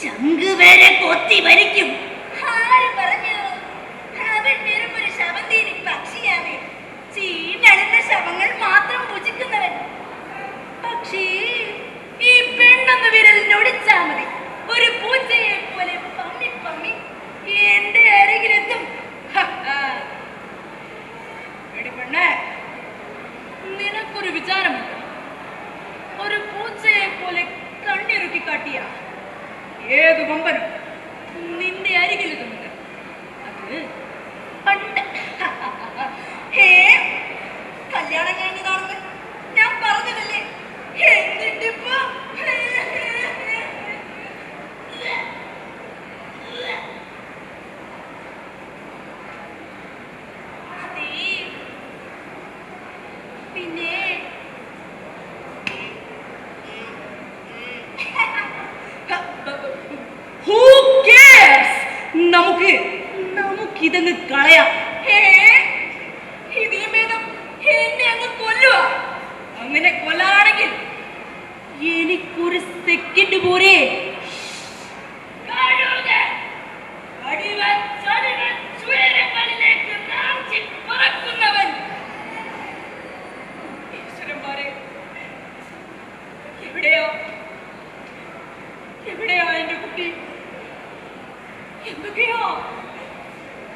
ചങ്ക് വരെ കൊത്തി വെറും ഒരു വിചാരമുണ്ട്. ഒരു പൂച്ചയെ പോലെ കണ്ണിറുക്കി കാട്ടിയ ഏത് കൊമ്പനും നിന്റെ അരികിലെത്തുന്നുണ്ട് അത് പണ്ട് ഹേ കല്യാണം കഴിഞ്ഞതാണെന്ന് ഞാൻ പറഞ്ഞതല്ലേ? എന്നിട്ടിപ്പോ പിന്നെ നമുക്ക് നമുക്കിതങ്ങ് കളയാം. എന്നെ അങ്ങ് കൊല്ലുക. അങ്ങനെ കൊല്ലാണെങ്കിൽ എനിക്കൊരു സെക്കൻഡ് പോരെ. എവിടെയാ? എവിടെയാ എന്റെ കുട്ടി? എന്തൊക്കെയാ?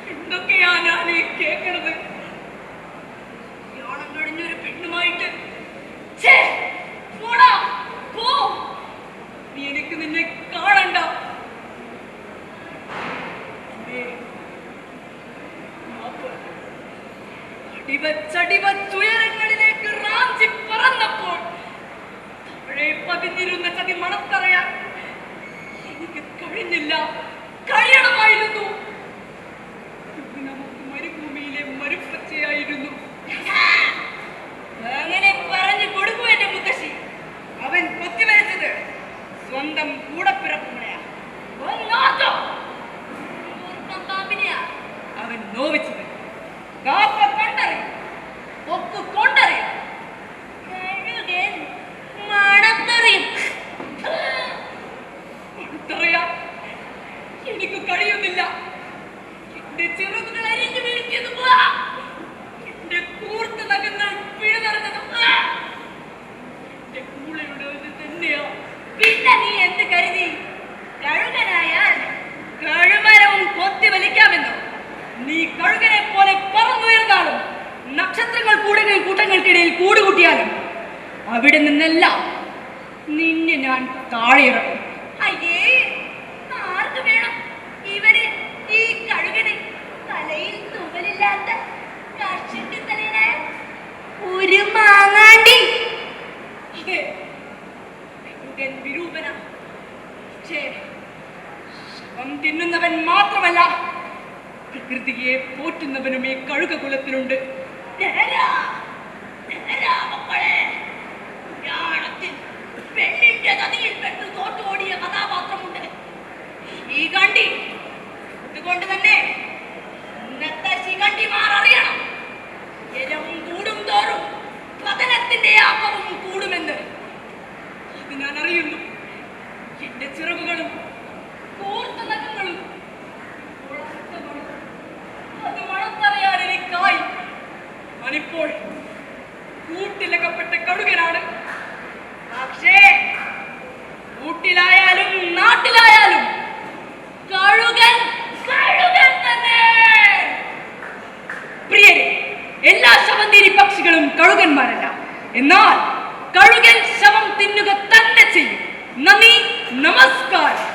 എന്തൊക്കെയാ ഞാൻ ഈ കേൾക്കണത് കല്യാണം കഴിഞ്ഞൊരു പെണ്ണുമായിട്ട്. പോ. നീ എനിക്ക് നിന്നെ കാണണ്ട. അമ്മേ, സ്വന്തം കൂടപ്പിറപ്പുകളെയാ അവൻ നോവിച്ചത്. കാപ്പ കണ്ടറിയും. ഒപ്പ് കൊണ്ടറിയും. കഴുകൻ മണത്തറിയും. മണത്തറിയാം എനിക്ക് കഴിയുന്നില്ല. എന്റെ ചെറുതുകൾ അരിഞ്ഞു വീഴ്ത്തിയത് പോവാ എന്റെ കൂർത്ത അവിടെ നിന്നല്ല നിന്നെ ഞാൻ താഴെയിറക്കും. അയ്യേ ആർക്ക് വേണം? ഇവർ ഈ കഴുകനെ തലയിൽ തലയിലായ ഒരു മാങ്ങാണ്ടി. വിരൂപന. ശവം തിന്നുന്നവൻ മാത്രമല്ല പ്രകൃതിയെ പോറ്റുന്നവനും ഈ കഴുക കുലത്തിലുണ്ട് അതുകൊണ്ട് തന്നെ കൂടും തോറും ഞാൻ അറിയുന്നു. കൂട്ടിലകപ്പെട്ട കടുകനാണ്. പക്ഷേ കൂട്ടിലായാലും നാട്ടിലായാലും കഴുകൻ കഴുകൻ തന്നെ പ്രിയരെ എല്ലാ ശവന്തീരി കഴുകന്മാരല്ല എന്നാൽ കഴുകൻ ശവം തിന്നുക തന്നെ ചെയ്യും. നന്ദി നമസ്കാരം.